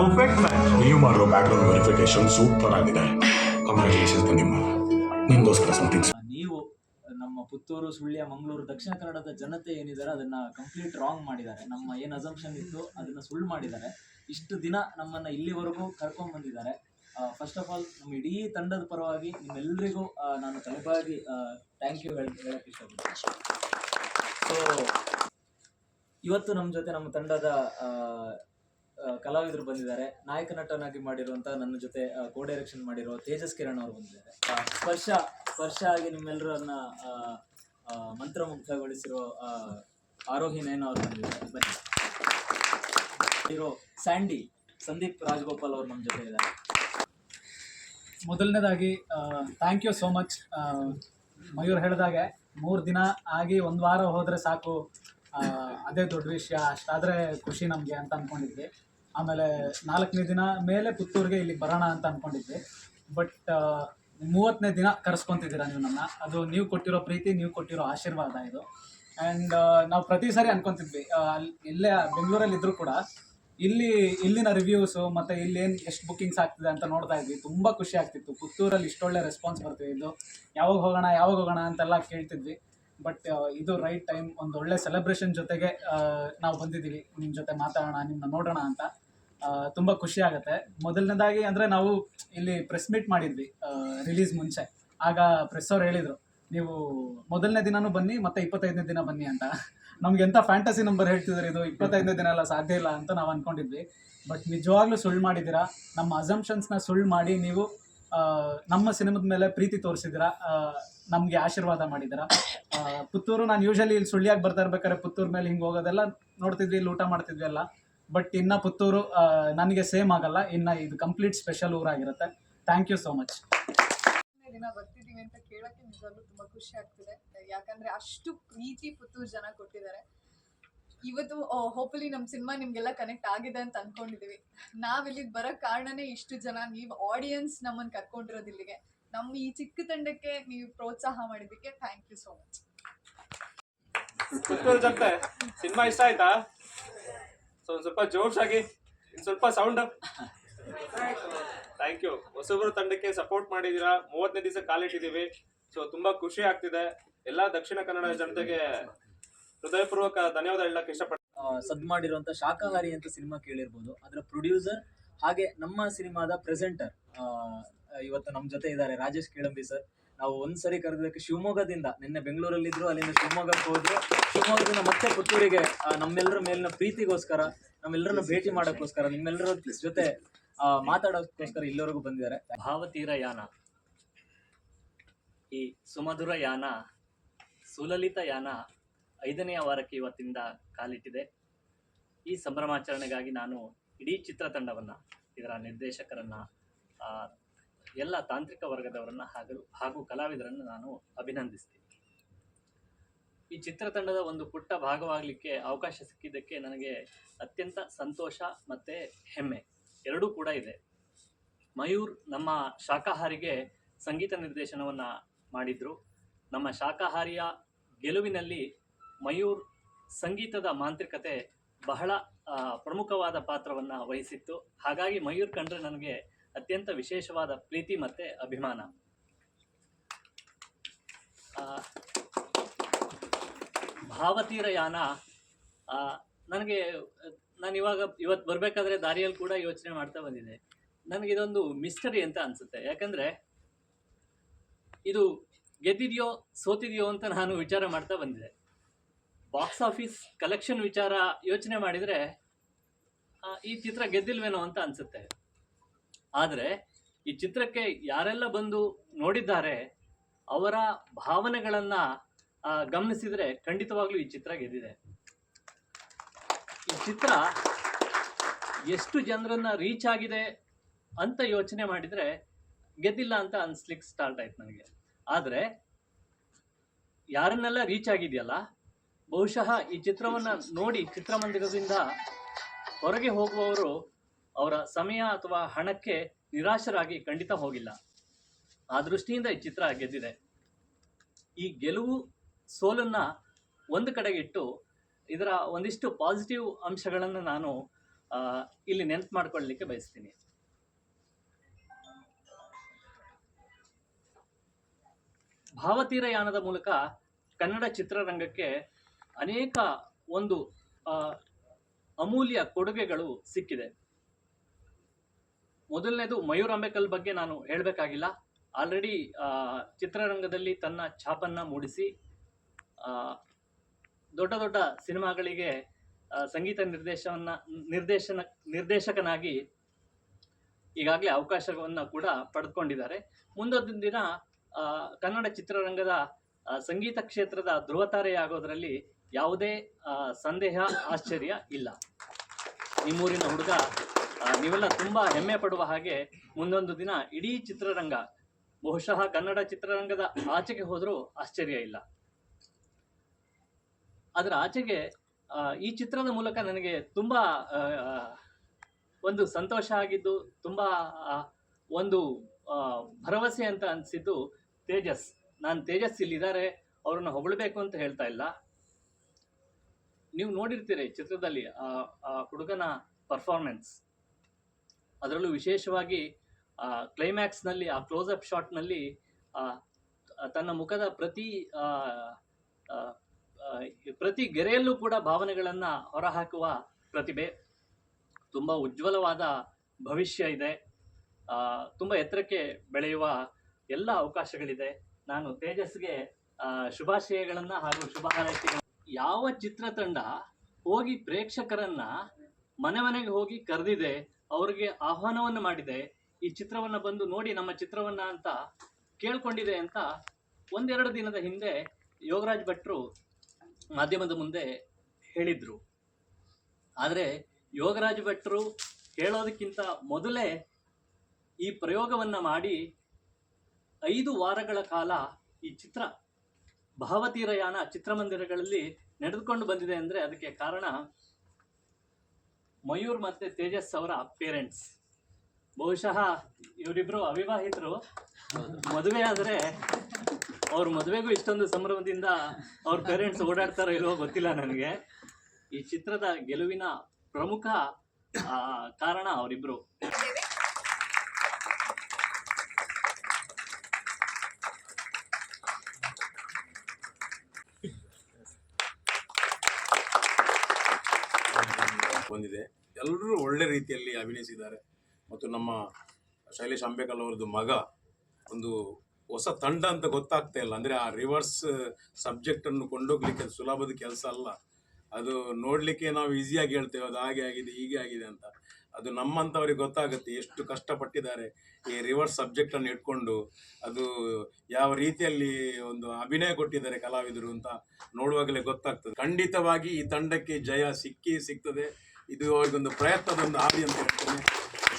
Perfect match ನೀವು ಮಾಡಿರೋ background verification super ಆಗಿದೆ. ಕಂಗ್ರ್ಯಾಚುಲೇಷನ್ಸ್ ನಿಮ್ಮ. ನಿಮಗೋಸ್ಕರ ಸಮಥಿಂಗ್ ನೀವು ನಮ್ಮ ಪುತ್ತೂರು ಸುಳ್ಯ ಮಂಗಳೂರು ದಕ್ಷಿಣ ಕನ್ನಡದ ಜನತೆ ಏನಿದ್ದಾರೆ ಅದನ್ನ ಕಂಪ್ಲೀಟ್ ರಾಂಗ್ ಮಾಡಿದ್ದಾರೆ. ನಮ್ಮ ಏನು ಅಸಂಪ್ಷನ್ ಇತ್ತು ಅದನ್ನ ಸುಳ್ಳು ಮಾಡಿದ್ದಾರೆ. ಇಷ್ಟು ದಿನ ನಮ್ಮನ್ನ ಇಲ್ಲಿವರೆಗೂ ಕರ್ಕೊಂಡ್ ಬಂದಿದ್ದಾರೆ. ಫಸ್ಟ್ ಆಫ್ ಆಲ್ ನಮ್ಮ ಇಡೀ ತಂಡದ ಪರವಾಗಿ ನಿಮ್ಮೆಲ್ಲರಿಗೂ ನಾನು ತಲೆಬಾಗಿ ಥ್ಯಾಂಕ್ ಯು ಹೇಳಕ್ ಇಷ್ಟಪಡ್ತೀನಿ. ಸೊ ಇವತ್ತು ನಮ್ಮ ಜೊತೆ ನಮ್ಮ ತಂಡದ ಕಲಾವಿದರು ಬಂದಿದ್ದಾರೆ. ನಾಯಕ ನಟನಾಗಿ ಮಾಡಿರುವಂತ ನನ್ನ ಜೊತೆ ಕೋ ಡೈರೆಕ್ಷನ್ ಮಾಡಿರೋ ತೇಜಸ್ ಕಿರಣ್ ಅವರು ಬಂದಿದ್ದಾರೆ. ಸ್ಪರ್ಶ ಸ್ಪರ್ಶ ಆಗಿ ನಿಮ್ಮೆಲ್ಲರನ್ನ ಮಂತ್ರ ಮುಗ್ಧಗೊಳಿಸಿರೋ ಮಂತ್ರಮುಗ್ಧಗೊಳಿಸಿರೋ ಆರೋಹಿ ನಯನ ಅವರು ಬಂದಿದ್ದಾರೆ. ಬನ್ನಿ. ಸ್ಯಾಂಡಿ, ಸಂದೀಪ್ ರಾಜಗೋಪಾಲ್ ಅವರು ನಮ್ಮ ಜೊತೆ ಇದ್ದಾರೆ. ಮೊದಲನೇದಾಗಿ thank you so much Mayur ಹೇಳಿದಾಗೆ, ಮೂರು ದಿನ ಆಗಿ ಒಂದು ವಾರ ಹೋದರೆ ಸಾಕು. ಅದೇ ದೊಡ್ಡ ವಿಷಯ, ಅಷ್ಟಾದರೆ ಖುಷಿ ನಮಗೆ ಅಂತ ಅಂದ್ಕೊಂಡಿದ್ವಿ ಆಮೇಲೆ ನಾಲ್ಕನೇ ದಿನ ಮೇಲೆ ಪುತ್ತೂರಿಗೆ ಇಲ್ಲಿಗೆ ಬರೋಣ ಅಂತ ಅಂದ್ಕೊಂಡಿದ್ವಿ ಬಟ್ ಮೂವತ್ತನೇ ದಿನ ಕರೆಸ್ಕೊತಿದ್ದೀರಾ ನೀವು ನನ್ನ ಅದು ನೀವು ಕೊಟ್ಟಿರೋ ಪ್ರೀತಿ, ನೀವು ಕೊಟ್ಟಿರೋ ಆಶೀರ್ವಾದ ಇದು. ಆ್ಯಂಡ್ ನಾವು ಪ್ರತಿ ಸಾರಿ ಅನ್ಕೊತಿದ್ವಿ ಅಲ್ಲಿ ಎಲ್ಲೇ ಬೆಂಗಳೂರಲ್ಲಿ ಇದ್ದರೂ ಕೂಡ ಇಲ್ಲಿ, ಇಲ್ಲಿನ ರಿವ್ಯೂಸು ಮತ್ತು ಇಲ್ಲೇನು ಎಷ್ಟು ಬುಕ್ಕಿಂಗ್ಸ್ ಆಗ್ತಿದೆ ಅಂತ ನೋಡ್ತಾ ಇದ್ವಿ. ತುಂಬ ಖುಷಿ ಆಗ್ತಿತ್ತು. ಪುತ್ತೂರಲ್ಲಿ ಇಷ್ಟೊಳ್ಳೆ ರೆಸ್ಪಾನ್ಸ್ ಬರ್ತಿದ್ದು ಯಾವಾಗ ಹೋಗೋಣ ಯಾವಾಗ ಹೋಗೋಣ ಅಂತೆಲ್ಲ ಕೇಳ್ತಿದ್ವಿ. ಬಟ್ ಇದು ರೈಟ್ ಟೈಮ್ ಒಂದು ಒಳ್ಳೆ ಸೆಲೆಬ್ರೇಷನ್ ಜೊತೆಗೆ ನಾವು ಬಂದಿದ್ದೀವಿ. ನಿಮ್ಮ ಜೊತೆ ಮಾತಾಡೋಣ ನಿಮ್ಮನ್ನ ನೋಡೋಣ ಅಂತ. ತುಂಬ ಖುಷಿ ಆಗುತ್ತೆ. ಮೊದಲನೇದಾಗಿ ಅಂದರೆ ನಾವು ಇಲ್ಲಿ ಪ್ರೆಸ್ ಮೀಟ್ ಮಾಡಿದ್ವಿ ರಿಲೀಸ್ ಮುಂಚೆ. ಆಗ ಪ್ರೆಸ್ ಅವ್ರು ಹೇಳಿದರು, ನೀವು ಮೊದಲನೇ ದಿನನೂ ಬನ್ನಿ, ಮತ್ತೆ ಇಪ್ಪತ್ತೈದನೇ ದಿನ ಬನ್ನಿ ಅಂತ. ನಮ್ಗೆ ಎಂತ ಫ್ಯಾಂಟಸಿ ನಂಬರ್ ಹೇಳ್ತಿದ್ರು ಇದು, ಇಪ್ಪತ್ತೈದನೇ ದಿನ ಎಲ್ಲ ಸಾಧ್ಯ ಇಲ್ಲ ಅಂತ ನಾವು ಅಂದ್ಕೊಂಡಿದ್ವಿ ಬಟ್ ನಿಜವಾಗ್ಲೂ ಸುಳ್ಳು ಮಾಡಿದ್ದೀರಾ? ನಮ್ಮ ಅಸಂಪ್ಷನ್ಸ್ನ ಸುಳ್ಳು ಮಾಡಿ ನೀವು ನಮ್ಮ ಸಿನಿಮಾದ ಮೇಲೆ ಪ್ರೀತಿ ತೋರಿಸಿದಿರ ನಮಗೆ ಆಶೀರ್ವಾದ ಮಾಡಿದಿರ ಪುತ್ತೂರು ನಾನು ಯೂಶಲಿ ಇಲ್ಲಿ ಸುಳ್ಳಿಯಾಗಿ ಬರ್ತಾ ಇರ್ಬೇಕಾದ್ರೆ ಪುತ್ತೂರು ಮೇಲೆ ಹಿಂಗೆ ಹೋಗೋದೆಲ್ಲ ನೋಡ್ತಿದ್ವಿ, ಇಲ್ಲಿ ಊಟ ಮಾಡ್ತಿದ್ವಿ ಎಲ್ಲ. ಬಟ್ ಇನ್ನು ಪುತ್ತೂರು ನನಗೆ ಸೇಮ್ ಆಗಲ್ಲ. ಇನ್ನು ಇದು ಕಂಪ್ಲೀಟ್ ಸ್ಪೆಷಲ್ ಊರಾಗಿರುತ್ತೆ. ಥ್ಯಾಂಕ್ ಯು ಸೋ ಮಚ್ ದಿನ ಬರ್ತಿದ್ದೀವಿ ಅಂತ ಕೇಳಕ್ಕೆ ನಿಜವಾಗ್ಲೂ ತುಂಬಾ ಖುಷಿ ಆಗ್ತಿದೆ. ಯಾಕಂದ್ರೆ ಅಷ್ಟು ಪ್ರೀತಿ ಪುತ್ತೂರು ಜನ ಕೊಟ್ಟಿದ್ದಾರೆ. ಇವತ್ತು ಹೋಪಲಿ ನಮ್ಮ ಸಿನಿಮಾ ನಿಮ್ಗೆಲ್ಲ ಕನೆಕ್ಟ್ ಆಗಿದೆ ಅಂತ ಅನ್ಕೊಂಡಿದೀವಿ. ನಾವ್ ಇಲ್ಲಿಗೆ ಬರಕ್ ಕಾರಣನೇ ಇಷ್ಟು ಜನ. ನೀವು ಆಡಿಯನ್ಸ್ ನಮ್ಮನ್ನ ಕರ್ಕೊಂಡಿರೋದು ಇಲ್ಲಿಗೆ. ನಮ್ಮ ಈ ಚಿಕ್ಕ ತಂಡಕ್ಕೆ ನೀವು ಪ್ರೋತ್ಸಾಹ ಮಾಡಿದ್ದಕ್ಕೆ thank you so much cinema ಇಷ್ಟ ಆಯ್ತಾ? ಸೊ ಒಂದ್ ಸ್ವಲ್ಪ ಜೋಶಾಗಿ ಆಗಿ ಸ್ವಲ್ಪ ಸೌಂಡ್ ಥ್ಯಾಂಕ್ ಯು ಹೊಸಬರು ತಂಡಕ್ಕೆ ಸಪೋರ್ಟ್ ಮಾಡಿದೀರಾ ಮೂವತ್ತನೇ ದಿವಸ ಕಾಲಿಟ್ಟಿದ್ದೀವಿ ಸೊ ತುಂಬಾ ಖುಷಿ ಆಗ್ತಿದೆ. ಎಲ್ಲಾ ದಕ್ಷಿಣ ಕನ್ನಡ ಜನತೆಗೆ ಹೃದಯಪೂರ್ವಕ ಧನ್ಯವಾದ ಹೇಳಕ್ ಇಷ್ಟಪಡ್ತೀನಿ. ಸದ್ ಮಾಡಿರುವಂತ ಶಾಖಾಹಾರಿ ಅಂತ ಸಿನಿಮಾ ಕೇಳಿರ್ಬೋದು. ಅದರ ಪ್ರೊಡ್ಯೂಸರ್ ಹಾಗೆ ನಮ್ಮ ಸಿನಿಮಾದ ಪ್ರೆಸೆಂಟರ್ ಇವತ್ತು ನಮ್ಮ ಜೊತೆ ಇದ್ದಾರೆ ರಾಜೇಶ್ ಕೇಳಂಬಿ ಸರ್ ನಾವು ಒಂದ್ಸರಿ ಕರೆದಕ್ಕೆ ಶಿವಮೊಗ್ಗದಿಂದ, ನಿನ್ನೆ ಬೆಂಗಳೂರಲ್ಲಿದ್ರು, ಅಲ್ಲಿಂದ ಶಿವಮೊಗ್ಗಕ್ಕೆ ಹೋದ್ರು. ಶಿವಮೊಗ್ಗದಿಂದ ಮತ್ತೆ ಪುತ್ತೂರಿಗೆ ನಮ್ಮೆಲ್ಲರ ಮೇಲಿನ ಪ್ರೀತಿಗೋಸ್ಕರ, ನಮ್ಮೆಲ್ಲರನ್ನ ಭೇಟಿ ಮಾಡೋಕ್ಕೋಸ್ಕರ, ನಿಮ್ಮೆಲ್ಲರ ಜೊತೆ ಮಾತಾಡೋಕ್ಕೋಸ್ಕರ ಇಲ್ಲಿವರೆಗೂ ಬಂದಿದ್ದಾರೆ. ಭಾವತೀರ ಯಾನ? ಈ ಸುಮಧುರ ಯಾನ, ಸುಲಲಿತ ಯಾನ ಐದನೆಯ ವಾರಕ್ಕೆ ಇವತ್ತಿಂದ ಕಾಲಿಟ್ಟಿದೆ. ಈ ಸಂಭ್ರಮಾಚರಣೆಗಾಗಿ ನಾನು ಇಡೀ ಚಿತ್ರತಂಡವನ್ನು ಇದರ ನಿರ್ದೇಶಕರನ್ನು ಎಲ್ಲ ತಾಂತ್ರಿಕ ವರ್ಗದವರನ್ನು ಹಾಗೂ ಹಾಗೂ ಕಲಾವಿದರನ್ನು ನಾನು ಅಭಿನಂದಿಸ್ತೀನಿ. ಈ ಚಿತ್ರತಂಡದ ಒಂದು ಪುಟ್ಟ ಭಾಗವಾಗಲಿಕ್ಕೆ ಅವಕಾಶ ಸಿಕ್ಕಿದ್ದಕ್ಕೆ ನನಗೆ ಅತ್ಯಂತ ಸಂತೋಷ ಮತ್ತು ಹೆಮ್ಮೆ. ಎರಡೂ ಕೂಡ ಇದೆ. ಮಯೂರ್ ನಮ್ಮ ಶಾಖಾಹಾರಿಗೆ ಸಂಗೀತ ನಿರ್ದೇಶನವನ್ನು ಮಾಡಿದರು. ನಮ್ಮ ಶಾಖಾಹಾರಿಯ ಗೆಲುವಿನಲ್ಲಿ ಮಯೂರ್ ಸಂಗೀತದ ಮಾಂತ್ರಿಕತೆ ಬಹಳ ಪ್ರಮುಖವಾದ ಪಾತ್ರವನ್ನು ವಹಿಸಿತ್ತು. ಹಾಗಾಗಿ ಮಯೂರ್ ಕಂಡ್ರೆ ನನಗೆ ಅತ್ಯಂತ ವಿಶೇಷವಾದ ಪ್ರೀತಿ ಮತ್ತು ಅಭಿಮಾನ. ಭಾವತೀರ ಯಾನ ನನಗೆ, ನಾನು ಇವಾಗ ಇವತ್ತು ಬರಬೇಕಾದ್ರೆ ದಾರಿಯಲ್ಲಿ ಕೂಡ ಯೋಚನೆ ಮಾಡ್ತಾ ಬಂದಿದೆ ನನಗೆ ಇದೊಂದು ಮಿಸ್ಟರಿ ಅಂತ ಅನಿಸುತ್ತೆ. ಯಾಕಂದರೆ ಇದು ಗೆದ್ದಿದೆಯೋ, ಸೋತಿದೆಯೋ ಅಂತ ನಾನು ವಿಚಾರ ಮಾಡ್ತಾ ಬಂದಿದೆ ಬಾಕ್ಸ್ ಆಫೀಸ್ ಕಲೆಕ್ಷನ್ ವಿಚಾರ ಯೋಚನೆ ಮಾಡಿದರೆ ಈ ಚಿತ್ರ ಗೆದ್ದಿಲ್ವೇನೋ ಅಂತ ಅನಿಸುತ್ತೆ. ಆದರೆ ಈ ಚಿತ್ರಕ್ಕೆ ಯಾರೆಲ್ಲ ಬಂದು ನೋಡಿದ್ದಾರೆ, ಅವರ ಭಾವನೆಗಳನ್ನು ಗಮನಿಸಿದರೆ ಖಂಡಿತವಾಗ್ಲೂ ಈ ಚಿತ್ರ ಗೆದ್ದಿದೆ. ಈ ಚಿತ್ರ ಎಷ್ಟು ಜನರನ್ನ ರೀಚ್ ಆಗಿದೆ ಅಂತ ಯೋಚನೆ ಮಾಡಿದರೆ ಗೆದ್ದಿಲ್ಲ ಅಂತ ಅನ್ಸ್ಲಿಕ್ಕೆ ಸ್ಟಾರ್ಟ್ ಆಯ್ತು ನನಗೆ. ಆದರೆ ಯಾರನ್ನೆಲ್ಲ ರೀಚ್ ಆಗಿದೆಯಲ್ಲ, ಬಹುಶಃ ಈ ಚಿತ್ರವನ್ನು ನೋಡಿ ಚಿತ್ರಮಂದಿರದಿಂದ ಹೊರಗೆ ಹೋಗುವವರು ಸಮಯ ಅಥವಾ ಹಣಕ್ಕೆ ನಿರಾಶರಾಗಿ ಖಂಡಿತ ಹೋಗಿಲ್ಲ. ಆ ದೃಷ್ಟಿಯಿಂದ ಈ ಚಿತ್ರ ಗೆದ್ದಿದೆ. ಈ ಗೆಲುವು ಸೋಲನ್ನ ಒಂದು ಕಡೆಗೆ ಇಟ್ಟು ಇದರ ಒಂದಿಷ್ಟು ಪಾಸಿಟಿವ್ ಅಂಶಗಳನ್ನು ನಾನು ಇಲ್ಲಿ ನೆನಪು ಮಾಡ್ಕೊಳ್ಳಲಿಕ್ಕೆ ಬಯಸ್ತೀನಿ. ಭಾವತೀರಯಾನದ ಮೂಲಕ ಕನ್ನಡ ಚಿತ್ರರಂಗಕ್ಕೆ ಅನೇಕ ಒಂದು ಅಮೂಲ್ಯ ಕೊಡುಗೆಗಳು ಸಿಕ್ಕಿದೆ. ಮೊದಲನೇದು ಮಯೂರ್ ಅಂಬೇಕಲ್ ಬಗ್ಗೆ ನಾನು ಹೇಳಬೇಕಾಗಿಲ್ಲ. ಆಲ್ರೆಡಿ ಚಿತ್ರರಂಗದಲ್ಲಿ ತನ್ನ ಛಾಪನ್ನು ಮೂಡಿಸಿ ದೊಡ್ಡ ದೊಡ್ಡ ಸಿನಿಮಾಗಳಿಗೆ ಸಂಗೀತ ನಿರ್ದೇಶವನ್ನ, ನಿರ್ದೇಶನ, ನಿರ್ದೇಶಕನಾಗಿ ಈಗಾಗಲೇ ಅವಕಾಶವನ್ನು ಕೂಡ ಪಡೆದುಕೊಂಡಿದ್ದಾರೆ. ಮುಂದೊಂದು ದಿನ ಕನ್ನಡ ಚಿತ್ರರಂಗದ ಸಂಗೀತ ಕ್ಷೇತ್ರದ ಧ್ರುವತಾರೆಯಾಗೋದ್ರಲ್ಲಿ ಯಾವುದೇ ಸಂದೇಹ, ಆಶ್ಚರ್ಯ ಇಲ್ಲ. ನಿಮ್ಮೂರಿನ ಹುಡುಗ ನೀವೆಲ್ಲ ತುಂಬಾ ಹೆಮ್ಮೆ ಪಡುವ ಹಾಗೆ ಮುಂದೊಂದು ದಿನ ಇಡೀ ಚಿತ್ರರಂಗ, ಬಹುಶಃ ಕನ್ನಡ ಚಿತ್ರರಂಗದ ಆಚೆಗೆ ಹೋದರೂ ಆಶ್ಚರ್ಯ ಇಲ್ಲ. ಅದರ ಆಚೆಗೆ ಈ ಚಿತ್ರದ ಮೂಲಕ ನನಗೆ ತುಂಬಾ ಒಂದು ಸಂತೋಷ ಆಗಿದ್ದು, ತುಂಬಾ ಒಂದು ಭರವಸೆ ಅಂತ ಅನಿಸಿದ್ದು ತೇಜಸ್. ನಾನು ತೇಜಸ್ ಇಲ್ಲಿದ್ದಾರೆ, ಅವ್ರನ್ನ ಹೊಗಳಬೇಕು ಅಂತ ಹೇಳ್ತಾ ಇಲ್ಲ. ನೀವು ನೋಡಿರ್ತೀರಿ ಚಿತ್ರದಲ್ಲಿ, ಆ ಹುಡುಗನ ಪರ್ಫಾರ್ಮೆನ್ಸ್ ಅದರಲ್ಲೂ ವಿಶೇಷವಾಗಿ ಕ್ಲೈಮ್ಯಾಕ್ಸ್ನಲ್ಲಿ ಆ ಕ್ಲೋಸಪ್ ಶಾಟ್ನಲ್ಲಿ ತನ್ನ ಮುಖದ ಪ್ರತಿ ಪ್ರತಿ ಗೆರೆಯಲ್ಲೂ ಕೂಡ ಭಾವನೆಗಳನ್ನು ಹೊರಹಾಕುವ ಪ್ರತಿಭೆ. ತುಂಬ ಉಜ್ವಲವಾದ ಭವಿಷ್ಯ ಇದೆ. ತುಂಬ ಎತ್ತರಕ್ಕೆ ಬೆಳೆಯುವ ಎಲ್ಲ ಅವಕಾಶಗಳಿದೆ. ನಾನು ತೇಜಸ್ಗೆ ಶುಭಾಶಯಗಳನ್ನ ಹಾಗೂ ಶುಭ ಹಾರೈಕೆಗಳನ್ನ ಯಾವ ಚಿತ್ರತಂಡ ಹೋಗಿ ಪ್ರೇಕ್ಷಕರನ್ನ ಮನೆ ಮನೆಗೆ ಹೋಗಿ ಕರೆದಿದೆ ಅವ್ರಿಗೆ ಆಹ್ವಾನವನ್ನು ಮಾಡಿದೆ, ಈ ಚಿತ್ರವನ್ನ ಬಂದು ನೋಡಿ ನಮ್ಮ ಚಿತ್ರವನ್ನ ಅಂತ ಕೇಳ್ಕೊಂಡಿದೆ ಅಂತ ಒಂದೆರಡು ದಿನದ ಹಿಂದೆ ಯೋಗರಾಜ್ ಭಟ್ರು ಮಾಧ್ಯಮದ ಮುಂದೆ ಹೇಳಿದ್ರು. ಆದರೆ ಯೋಗರಾಜ್ ಭಟ್ರು ಹೇಳೋದಕ್ಕಿಂತ ಮೊದಲೇ ಈ ಪ್ರಯೋಗವನ್ನ ಮಾಡಿ ಐದು ವಾರಗಳ ಕಾಲ ಈ ಚಿತ್ರ ಭಾವತೀರಯಾನ ಚಿತ್ರಮಂದಿರಗಳಲ್ಲಿ ನಡೆದುಕೊಂಡು ಬಂದಿದೆ ಅಂದ್ರೆ ಅದಕ್ಕೆ ಕಾರಣ ಮಯೂರ್ ಮತ್ತೆ ತೇಜಸ್ ಅವರ ಪೇರೆಂಟ್ಸ್ ಬಹುಶಃ ಇವರಿಬ್ಬರು ಅವಿವಾಹಿತರು. ಮದುವೆ ಆದ್ರೆ ಅವ್ರ ಮದುವೆಗೂ ಇಷ್ಟೊಂದು ಸಂಭ್ರಮದಿಂದ ಅವ್ರ ಪೇರೆಂಟ್ಸ್ ಓಡಾಡ್ತಾರೋ ಇಲ್ವೋ ಗೊತ್ತಿಲ್ಲ ನನಗೆ. ಈ ಚಿತ್ರದ ಗೆಲುವಿನ ಪ್ರಮುಖ ಕಾರಣ ಅವರಿಬ್ರು. ಬಂದಿದೆ. ಎಲ್ಲರೂ ಒಳ್ಳೆ ರೀತಿಯಲ್ಲಿ ಅಭಿನಯಿಸಿದ್ದಾರೆ. ಮತ್ತು ನಮ್ಮ ಶೈಲೇಶ್ ಅಂಬೇಕಲ್ ಅವರದ್ದು ಮಗ ಒಂದು ಹೊಸ ತಂಡ ಅಂತ ಗೊತ್ತಾಗ್ತಾ ಇಲ್ಲ. ಅಂದರೆ ಆ ರಿವರ್ಸ್ ಸಬ್ಜೆಕ್ಟನ್ನು ಕೊಂಡೋಗ್ಲಿಕ್ಕೆ ಅದು ಸುಲಭದ ಕೆಲಸ ಅಲ್ಲ. ಅದು ನೋಡಲಿಕ್ಕೆ ನಾವು ಈಸಿಯಾಗಿ ಹೇಳ್ತೇವೆ. ಅದು ಹಾಗೆ ಆಗಿದೆ, ಹೀಗೆ ಆಗಿದೆ ಅಂತ. ಅದು ನಮ್ಮಂಥವ್ರಿಗೆ ಗೊತ್ತಾಗುತ್ತೆ ಎಷ್ಟು ಕಷ್ಟಪಟ್ಟಿದ್ದಾರೆ ಈ ರಿವರ್ಸ್ ಸಬ್ಜೆಕ್ಟನ್ನು ಇಟ್ಕೊಂಡು. ಅದು ಯಾವ ರೀತಿಯಲ್ಲಿ ಒಂದು ಅಭಿನಯ ಕೊಟ್ಟಿದ್ದಾರೆ ಕಲಾವಿದರು ಅಂತ ನೋಡುವಾಗಲೇ ಗೊತ್ತಾಗ್ತದೆ. ಖಂಡಿತವಾಗಿ ಈ ತಂಡಕ್ಕೆ ಜಯ ಸಿಕ್ಕಿ ಸಿಗ್ತದೆ. ಇದು ಅವರಿಗೊಂದು ಪ್ರಯತ್ನದೊಂದು ಹಾದಿ ಅಂತ ಹೇಳ್ತೇನೆ.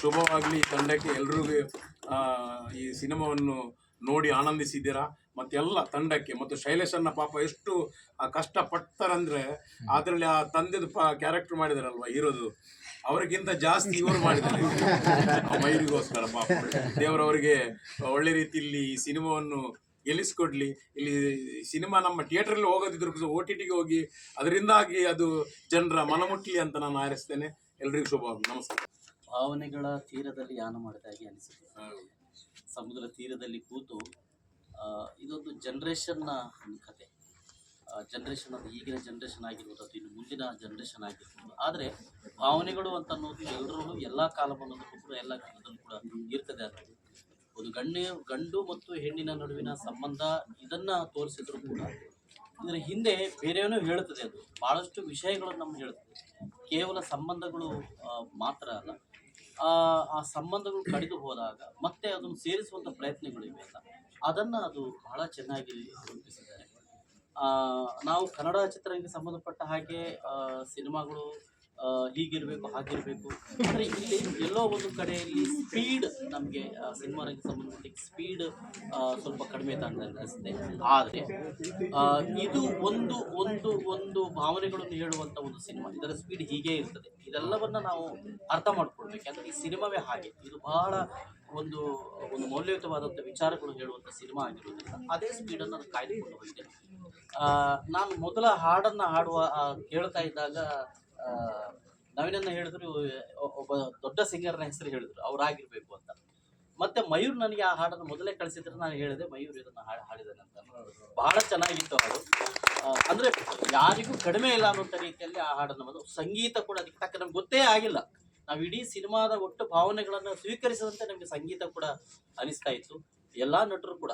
ಶುಭವಾಗಲಿ ತಂಡಕ್ಕೆ ಎಲ್ರಿಗೂ ಈ ಸಿನಿಮಾವನ್ನು ನೋಡಿ ಆನಂದಿಸಿದ್ದೀರಾ? ಮತ್ತೆಲ್ಲ ತಂಡಕ್ಕೆ, ಮತ್ತು ಶೈಲೇಶನ್ನ ಪಾಪ ಎಷ್ಟು ಕಷ್ಟಪಡ್ತಾರಂದರೆ ಅದರಲ್ಲಿ ಆ ತಂದೆದು ಪ ಕ್ಯಾರೆಕ್ಟರ್ ಮಾಡಿದಾರಲ್ವಾ ಇರೋದು ಅವರಿಗಿಂತ ಜಾಸ್ತಿ ಇವರು ಮಾಡಿದ್ದಾರೆ. ಮೈರಿಗೋಸ್ಕರ ಪಾಪ. ದೇವರವರಿಗೆ ಒಳ್ಳೆ ರೀತಿಯಲ್ಲಿ ಈ ಸಿನಿಮಾವನ್ನು ಗೆಲ್ಲಿಸ್ಕೊಡ್ಲಿ. ಇಲ್ಲಿ ಸಿನಿಮಾ ನಮ್ಮ ಥಿಯೇಟ್ರಲ್ಲಿ ಹೋಗೋದಿದ್ರು ಓ ಟಿ ಟಿಗೆ ಹೋಗಿ ಅದರಿಂದಾಗಿ ಅದು ಜನರ ಮನಮುಟ್ಲಿ ಅಂತ ನಾನು ಆರಿಸ್ತೇನೆ ಎಲ್ರಿಗೂ ಶುಭ ನಮಸ್ಕಾರ. ಭಾವನೆಗಳ ತೀರದಲ್ಲಿ ಯಾನ ಮಾಡಿದಾಗೆ ಅನಿಸುತ್ತೆ. ಸಮುದ್ರ ತೀರದಲ್ಲಿ ಕೂತು ಇದೊಂದು ಜನ್ರೇಷನ್ನ ಒಂದು ಕತೆ. ಜನ್ರೇಷನ್ ಅದು ಈಗಿನ ಜನ್ರೇಷನ್ ಆಗಿರ್ಬೋದು ಅದು ಇನ್ನು ಮುಂದಿನ ಜನ್ರೇಷನ್ ಆಗಿರ್ಬೋದು. ಆದರೆ ಭಾವನೆಗಳು ಅಂತ ಅನ್ನೋದು ಎಲ್ಲರೂ ಎಲ್ಲ ಕಾಲಮಾನದಲ್ಲೂ ಕೂಡ ಎಲ್ಲ ಕಾಲದಲ್ಲೂ ಕೂಡ ಇರ್ತದೆ ಅದು. ಒಂದು ಗಣ್ಯ ಗಂಡು ಮತ್ತು ಹೆಣ್ಣಿನ ನಡುವಿನ ಸಂಬಂಧ ಇದನ್ನ ತೋರಿಸಿದ್ರು ಕೂಡ. ಇದರ ಹಿಂದೆ ಬೇರೆಯವನು ಹೇಳುತ್ತದೆ ಅದು. ಬಹಳಷ್ಟು ವಿಷಯಗಳನ್ನು ನಮ್ಗೆ ಹೇಳುತ್ತದೆ. ಕೇವಲ ಸಂಬಂಧಗಳು ಮಾತ್ರ ಅಲ್ಲ. ಆ ಸಂಬಂಧಗಳು ಕಡಿದು ಹೋದಾಗ ಮತ್ತೆ ಅದನ್ನು ಸೇರಿಸುವಂಥ ಪ್ರಯತ್ನಗಳು ಇವೆ ಅಲ್ಲ ಅದನ್ನು ಅದು ಬಹಳ ಚೆನ್ನಾಗಿ ರೂಪಿಸಿದ್ದಾರೆ. ನಾವು ಕನ್ನಡ ಚಿತ್ರರಂಗಕ್ಕೆ ಸಂಬಂಧಪಟ್ಟ ಹಾಗೆ ಸಿನಿಮಾಗಳು ಹೀಗಿರಬೇಕು ಹಾಗಿರಬೇಕು. ಅಂದರೆ ಇಲ್ಲಿ ಎಲ್ಲೋ ಒಂದು ಕಡೆಯಲ್ಲಿ ಸ್ಪೀಡ್ ನಮಗೆ ಸಿನಿಮಾ ರಂಗಕ್ಕೆ ಸಂಬಂಧಪಟ್ಟ ಸ್ಪೀಡ್ ಸ್ವಲ್ಪ ಕಡಿಮೆ ತಂದಿದೆ ಆದರೆ ಇದು ಒಂದು ಒಂದು ಒಂದು ಭಾವನೆಗಳನ್ನು ಹೇಳುವಂಥ ಒಂದು ಸಿನಿಮಾ ಇದರ ಸ್ಪೀಡ್ ಹೀಗೆ ಇರ್ತದೆ. ಇದೆಲ್ಲವನ್ನ ನಾವು ಅರ್ಥ ಮಾಡ್ಕೊಳ್ಬೇಕು. ಯಾಕಂದರೆ ಈ ಸಿನಿಮಾವೇ ಹಾಗೆ. ಇದು ಬಹಳ ಒಂದು ಒಂದು ಮೌಲ್ಯಯುತವಾದಂಥ ವಿಚಾರಗಳು ಹೇಳುವಂಥ ಸಿನಿಮಾ ಆಗಿರೋದ್ರಿಂದ ಅದೇ ಸ್ಪೀಡನ್ನು ಅದು ಕಾಯ್ದುಕೊಂಡು ಆ, ನಾನು ಮೊದಲ ಹಾಡನ್ನು ಹಾಡುವ ಕೇಳ್ತಾ ಇದ್ದಾಗ ನವೀನನ್ನ ಹೇಳಿದ್ರು ಒಬ್ಬ ದೊಡ್ಡ ಸಿಂಗರ್ನ ಹೆಸರು ಹೇಳಿದ್ರು, ಅವ್ರಾಗಿರ್ಬೇಕು ಅಂತ. ಮತ್ತೆ ಮಯೂರ್ ನನಗೆ ಆ ಹಾಡನ್ನು ಮೊದಲೇ ಕಳಿಸಿದ್ರೆ ನಾನು ಹೇಳಿದೆ, ಮಯೂರ್ ಇದನ್ನು ಹಾಡು ಹಾಡಿದಾನೆ ಅಂತ. ಬಹಳ ಚೆನ್ನಾಗಿತ್ತು ಹಾಡು. ಅಂದ್ರೆ ಯಾರಿಗೂ ಕಡಿಮೆ ಇಲ್ಲ ಅನ್ನುವಂಥ ರೀತಿಯಲ್ಲಿ ಆ ಹಾಡನ್ನು ಬಂದು, ಸಂಗೀತ ಕೂಡ ಅದಕ್ಕೆ ತಕ್ಕ ನಮ್ಗೆ ಗೊತ್ತೇ ಆಗಿಲ್ಲ. ನಾವು ಇಡೀ ಸಿನಿಮಾದ ಒಟ್ಟು ಭಾವನೆಗಳನ್ನು ಸ್ವೀಕರಿಸಿದಂತೆ ನಮಗೆ ಸಂಗೀತ ಕೂಡ ಅನಿಸ್ತಾ ಇತ್ತು. ಎಲ್ಲಾ ನಟರು ಕೂಡ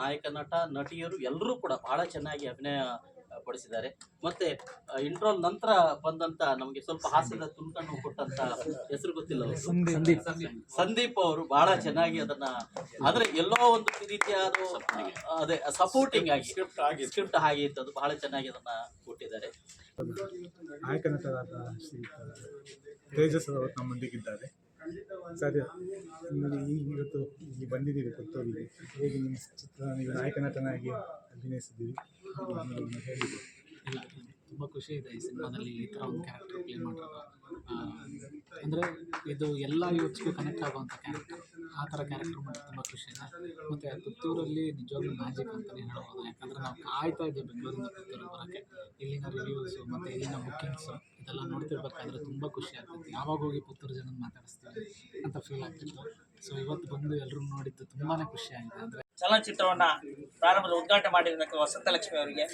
ನಾಯಕ, ನಟ, ನಟಿಯರು ಎಲ್ಲರೂ ಕೂಡ ಬಹಳ ಚೆನ್ನಾಗಿ ಅಭಿನಯ ಪಡಿಸಿದ್ದಾರೆ. ಮತ್ತೆ ಇಂಟ್ರೋಲ್ ನಂತರ ಬಂದಂತ ನಮಗೆ ಸ್ವಲ್ಪ ಹಾಸ್ಯದ ತುಂಕನ್ನು ಕೊಟ್ಟಂತ ಹೆಸರು ಗೊತ್ತಿಲ್ಲ. ಸಂದೀಪ್. ಸಂದೀಪ್. ಅವರು ಬಹಳ ಚೆನ್ನಾಗಿ ಅದನ್ನ ಆದ್ರೆ ಎಲ್ಲೋ ಒಂದು ರೀತಿಯಾದ ಅದೇ ಸಪೋರ್ಟಿಂಗ್ ಆಗಿ ಸ್ಕ್ರಿಪ್ಟ್ ಆಗಿ. ಸ್ಕ್ರಿಪ್ಟ್ ಹಾಗೆ. ಇತ್ತು ಅದು ಬಹಳ ಚೆನ್ನಾಗಿ ಅದನ್ನ ಕೊಟ್ಟಿದ್ದಾರೆ. ಶ್ರೀ ತೇಜಸ್ ಅವರು ನಮ್ಮೊಂದಿಗಿದ್ದಾರೆ ಸರ್ ಇವತ್ತು ಇಲ್ಲಿ ಬಂದಿದ್ದೀವಿ ಪುತ್ತೂರಿಗೆ ಹೇಗೆ ನಿಮ್ಮ ಚಿತ್ರ ನೀವು ನಾಯಕ ನಟನಾಗಿ ಅಭಿನಯಿಸಿದ್ದೀವಿ ತುಂಬ ಖುಷಿ ಇದೆ ಈ ಸಿನಿಮಾದಲ್ಲಿ ಈ ಥರ ಒಂದು ಕ್ಯಾರೆಕ್ಟರ್ ಪ್ಲೇ ಮಾಡಿರೋದು ಅಂದರೆ ಇದು ಎಲ್ಲ ಯೂತ್ಸ್ಗೂ ಕನೆಕ್ಟ್ ಆಗುವಂಥ ಕ್ಯಾರೆಕ್ಟರ್ ಆ ಥರ ಕ್ಯಾರೆಕ್ಟರ್ ಮಾಡಿ ತುಂಬ ಖುಷಿ ಇದೆ. ಮತ್ತು ಪುತ್ತೂರಲ್ಲಿ ನಿಜವಾಗ್ಲೂ ಮ್ಯಾಜಿಕ್ ಅಂತಲೇ ಹೇಳ್ಬೋದು. ಯಾಕಂದರೆ ನಾವು ಕಾಯ್ತಾ ಇದ್ದೀವಿ ಬೆಂಗಳೂರಿಂದ ಪುತ್ತೂರಿಗೆ ಬರೋಕ್ಕೆ. ಇಲ್ಲಿನ ರಿವ್ಯೂಸು ಮತ್ತು ಇಲ್ಲಿನ ಬುಕ್ಕಿಂಗ್ಸು ಇದೆಲ್ಲ ನೋಡ್ತಿರ್ಬೇಕಾದ್ರೆ ತುಂಬ ಖುಷಿ ಆಗ್ತಿತ್ತು. ಯಾವಾಗ ಹೋಗಿ ಪುತ್ತೂರು ಜನ ಮಾತಾಡಿಸ್ತೀವಿ ಅಂತ ಫೀಲ್ ಆಗ್ತಿತ್ತು. ಸೊ ಇವತ್ತು ಬಂದು ಎಲ್ಲರೂ ನೋಡಿದ್ದು ತುಂಬಾ ಖುಷಿ ಆಗಿದೆ. ಅಂದರೆ ಚಲನಚಿತ್ರವನ್ನ ಪ್ರಾರಂಭದ ಉದ್ಘಾಟನೆ ಮಾಡಿದ್ದಕ್ಕೆ ವಸಂತಲಕ್ಷ್ಮಿ ಅವರಿಗೆ,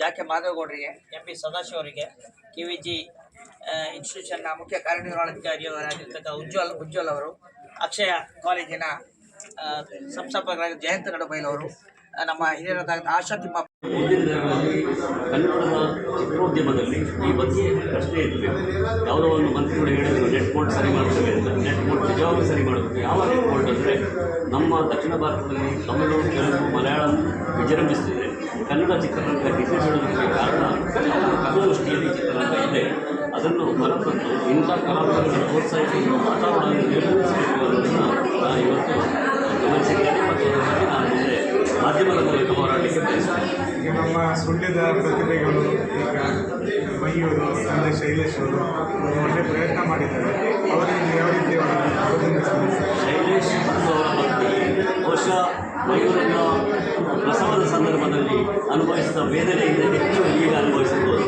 ಜಾಕೆ ಮಾಧವಗೌಡರಿಗೆ, ಎಂ ಪಿ ಸದಾಶಿವ ಅವರಿಗೆ, ಕೆ ವಿ ಜಿ ಇನ್ಸ್ಟಿಟ್ಯೂಷನ್ನ ಮುಖ್ಯ ಕಾರ್ಯನಿರ್ವಹಣಾಧಿಕಾರಿಯವರಾಗಿರ್ತಕ್ಕ ಉಜ್ವಲ್ ಉಜ್ವಲ್ ಅವರು, ಅಕ್ಷಯ ಕಾಲೇಜಿನ ಸಂಸ್ಥಾಪಕರಾದ ಜಯಂತ ನಡುಬೈಲ್ ಅವರು ನಮ್ಮ ಹಿರಿಯರಾದ ಆಶಾ ತಿಮ್ಮಪ್ಪ ಕನ್ನಡದ ಚಿತ್ರೋದ್ಯಮದಲ್ಲಿ ಈ ಬಗ್ಗೆ ಪ್ರಶ್ನೆ ಇರಬೇಕು ಯಾವುದೋ ಒಂದು ಮಂತ್ರಿಗಳು ಹೇಳಿದ್ರು ನೆಟ್ ಬೋರ್ಡ್ ಸರಿ ಮಾಡ್ತೇವೆ ಅಂತ. ನೆಟ್ ಬೋರ್ಡ್ ನಿಜವಾಗ್ಲೂ ಸರಿ ಮಾಡಬೇಕು ಯಾವ ನೆಟ್ ಬೋರ್ಡ್ ಅಂದರೆ ನಮ್ಮ ದಕ್ಷಿಣ ಭಾರತದಲ್ಲಿ ತಮಿಳು, ತೆಲುಗು, ಮಲಯಾಳಂ ವಿಜೃಂಭಿಸ್ತಿದೆ ಕನ್ನಡ ಚಿತ್ರರಂಗ ಹಿರಿದಿರುವುದಕ್ಕೆ ಕಾರಣ ಕನ್ನಡ ಕಥಾದೃಷ್ಟಿಯಲ್ಲಿ ಚಿತ್ರರಂಗ ಇದೆ. ಅದನ್ನು ಹೊರತಂದು ಇಂಥ ಕಲಾವಿದರನ್ನು ಪ್ರೋತ್ಸಾಹಿಸಿ ವಾತಾವರಣವನ್ನು ನಿರ್ಮಿಸಬೇಕು ಅನ್ನೋದನ್ನು ನಾನು ಇವತ್ತು ಗಮನಿಸಿದ್ದೇನೆ ಮತ್ತು ನಾನು ಮುಂದೆ ಮಾಧ್ಯಮದ ಮೂಲಕ ಹೋರಾಟಕ್ಕೆ ಬಯಸ್ತೇನೆ ಈಗ ನಮ್ಮ ಸುಳ್ಳಿದ ಪ್ರತಿಭೆಗಳು ಈಗ ಮಯೂರು, ಅಂದರೆ ಶೈಲೇಶ್ ಅವರು ಒಳ್ಳೆ ಪ್ರಯತ್ನ ಮಾಡಿದ್ದಾರೆ. ಅವರಿಂದ ಯಾವ ರೀತಿ ಶೈಲೇಶ್ ಬಹುಶಃ ಪ್ರಸವದ ಸಂದರ್ಭದಲ್ಲಿ ಅನುಭವಿಸಿದ ವೇದನೆಯಿಂದ ಹೆಚ್ಚು ಈಗ ಅನುಭವಿಸಬಹುದು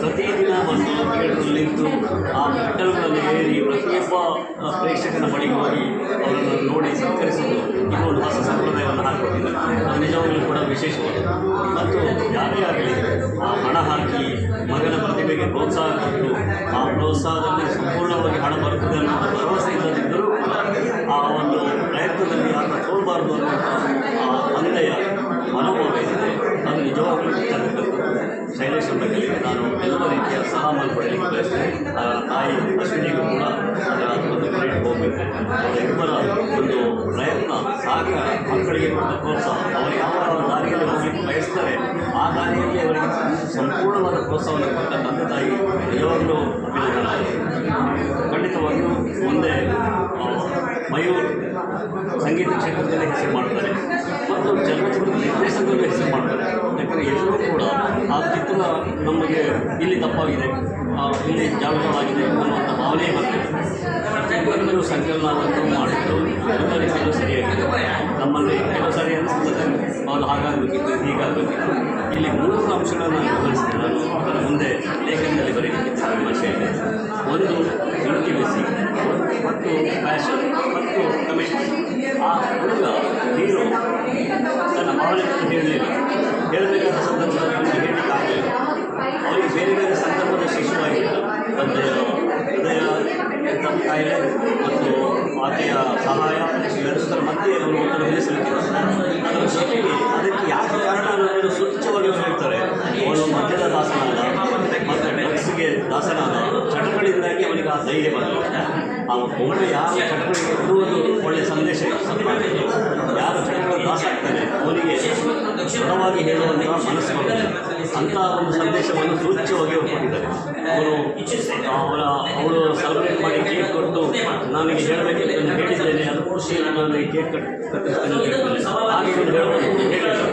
ಪ್ರತಿದಿನ ಒಂದು ಥಿಯೇಟರ್ ನಿಂತು ಆ ಮೆಟ್ಟಲುಗಳನ್ನು ಏರಿ ಪ್ರತಿಯೊಬ್ಬ ಪ್ರೇಕ್ಷಕರ ಬಳಿಗೆ ಹೋಗಿ ಅವರನ್ನು ನೋಡಿ ಸತ್ಕರಿಸುವುದು ಇದು ಒಂದು ಹೊಸ ಸಂಪ್ರದಾಯವನ್ನು ಹಾಕಿಕೊಟ್ಟಿದ್ದಾರೆ ಅದು ನಿಜವಾಗಲೂ ಕೂಡ ವಿಶೇಷವಾದದ್ದು ಮತ್ತು ಯಾರೇ ಆಗಲಿ ಆ ಹಣ ಹಾಕಿ ಮಗನ ಪ್ರತಿಭೆಗೆ ಪ್ರೋತ್ಸಾಹ ಕೊಟ್ಟು ಆ ಪ್ರೋತ್ಸಾಹದಲ್ಲಿ ಸಂಪೂರ್ಣವಾಗಿ ಹಣ ಬರುತ್ತದೆ ಅನ್ನೋ ಭರವಸೆ ಇಲ್ಲದಿದ್ದರೂ ಕೂಡ ಆ ಒಂದು ಪ್ರಯತ್ನದಲ್ಲಿ ಆತ ಸೋಲಬಾರದು ಅನ್ನುವಂಥ ಆ ತಂದೆಯ ಮನೋಭಾವ ಏನಿದೆ ಅದು ನಿಜವಾಗಲೂ ತಲುಪಬೇಕು ಶೈಲೇಶ್ ಬಗ್ಗೆ ನಾನು ಎಲ್ಲ ರೀತಿಯ ಪಡೆಯಲಿಕ್ಕೆ ಬಯಸ್ತೇನೆ ತಾಯಿ ಅಶ್ವಿನಿಗೂ ಕೂಡ ಒಂದು ಪ್ರಯತ್ನ ಹೋಗಬೇಕು ಅವರಿಬ್ಬರ ಒಂದು ಪ್ರಯತ್ನ ಆಗ ಮಕ್ಕಳಿಗೆ ಕೊಟ್ಟ ಪ್ರೋತ್ಸಾಹ. ಅವರು ಯಾವ ದಾರಿಯಲ್ಲಿ ಹೋಗಲಿಕ್ಕೆ ಬಯಸ್ತಾರೆ, ಆ ದಾರಿಯಲ್ಲಿ ಅವರಿಗೆ ಸಂಪೂರ್ಣವಾದ ಪ್ರೋತ್ಸಾಹವನ್ನು ಕೊಟ್ಟ ತಂದೆ ತಾಯಿ ನಿಜವಾಗಲೂ ಖಂಡಿತವಾಗಿಯೂ ಮುಂದೆ ಮಯೂರ್ ಸಂಗೀತ ಕ್ಷೇತ್ರದಲ್ಲಿ ಹೆಸರು ಮಾಡ್ತಾರೆ. ಮತ್ತು ಚಲನಚಿತ್ರ ನಿರ್ದೇಶನದಲ್ಲೂ ಹೆಸರು ಮಾಡ್ತಾರೆ. ಯಾಕಂದರೆ ಎಲ್ಲರೂ ಕೂಡ ಆ ಚಿತ್ರ ನಮಗೆ ಇಲ್ಲಿ ತಪ್ಪಾಗಿದೆ. ಇಲ್ಲಿ ಜಾಗೃತವಾಗಿದೆ ಅನ್ನುವಂಥ ಭಾವನೆ ಬರ್ತದೆ ಪ್ರತಿಯೊಂದು ಸಂಕಲನವನ್ನು ಮಾಡಿದ್ದು ಎಲ್ಲರಿಗೂ ಸರಿಯಾಗಿದೆ ನಮ್ಮಲ್ಲಿ ಕೆಲವು ಸರಿ ಅನಿಸ್ತದೆ. ಅವರು ಹಾಗಾಗಬೇಕಿತ್ತು, ಹೀಗಾಗಬೇಕಿತ್ತು. ಇಲ್ಲಿ ಮೂರು ಅಂಶಗಳನ್ನು ನಾನು ಗಮನಿಸಿದೆ. ನಾನು ಅದರ ಮುಂದೆ ಲೇಖನದಲ್ಲಿ ಬರೀಲಿಕ್ಕೆ ವಿಮರ್ಶೆ ಇದೆ. ಒಂದು ಇಂಟಿಮೆಸಿ ಮತ್ತು ಫ್ಯಾಷನ್ ಮತ್ತು ಕಮಿಷನ್ ಆ ಹುಡುಗ ನೀರು ತನ್ನ ಭಾವನೆಗಳನ್ನು ಹೇಳಲಿಲ್ಲ. ಹೇಳಬೇಕಾದ ಸಂದರ್ಭದಲ್ಲಿ ಹೇಳಲಿಕ್ಕಾಗಲಿಲ್ಲ ಅವರಿಗೆ ಬೇರೆ ಬೇರೆ ಸಂದರ್ಭದ ಶಿಶುವಾಗಿತ್ತು ತಂದೆಯ ಹೃದಯ ಕಾಯಿಲೆ ಮತ್ತು ಆಕೆಯ ಸಹಾಯ ಇವೆರಡರ ಮಧ್ಯೆ ಅವರು ಒತ್ತಡ ಬೆಳೆಸಲಿಕ್ಕೆ ಅದರ ಜೊತೆಗೆ ಅದಕ್ಕೆ ಯಾಕೆ ಕಾರಣ ಅನ್ನೋದನ್ನು ಸ್ವಚ್ಛವಾಗಿ ಹೇಳ್ತಾರೆ ಅವನು ಮದ್ಯದ ದಾಸನಾದ ಮತ್ತು ಡ್ರಗ್ಸ್ಗೆ ದಾಸನಾದ ಚಟಗಳಿಂದಾಗಿ ಅವನಿಗೆ ಆ ಧೈರ್ಯ ಬರಲಿಲ್ಲ ಆ ಒಮ್ಮೆ ಯಾರು ಚಟಗಳಿಗೆ ಇರುವುದು ಒಳ್ಳೆಯ ಸಂದೇಶ. ಯಾರು ಚಟಗಳ ದಾಸ ಆಗ್ತಾನೆ ಅವನಿಗೆ ದೃಢವಾಗಿ ಹೇಳುವಂಥ ಮನಸ್ಸು ಅಂತಹ ಒಂದು ಸಂದೇಶವನ್ನು ಸೂಚ್ಯವಾಗಿ ಅವರು ಕೊಟ್ಟಿದ್ದಾರೆ ಅವರು ಅವರ ಅವರು ಸೆಲೆಬ್ರೇಟ್ ಮಾಡಿ ಕೇಕ್ ಕೊಟ್ಟು ನನಗೆ ಹೇಳಬೇಕೆಂದು ಹೇಳಿದ್ದೇನೆ. ಅದು ಖುಷಿ ನಾನು ಈ ಕೇಕ್ ಕಟ್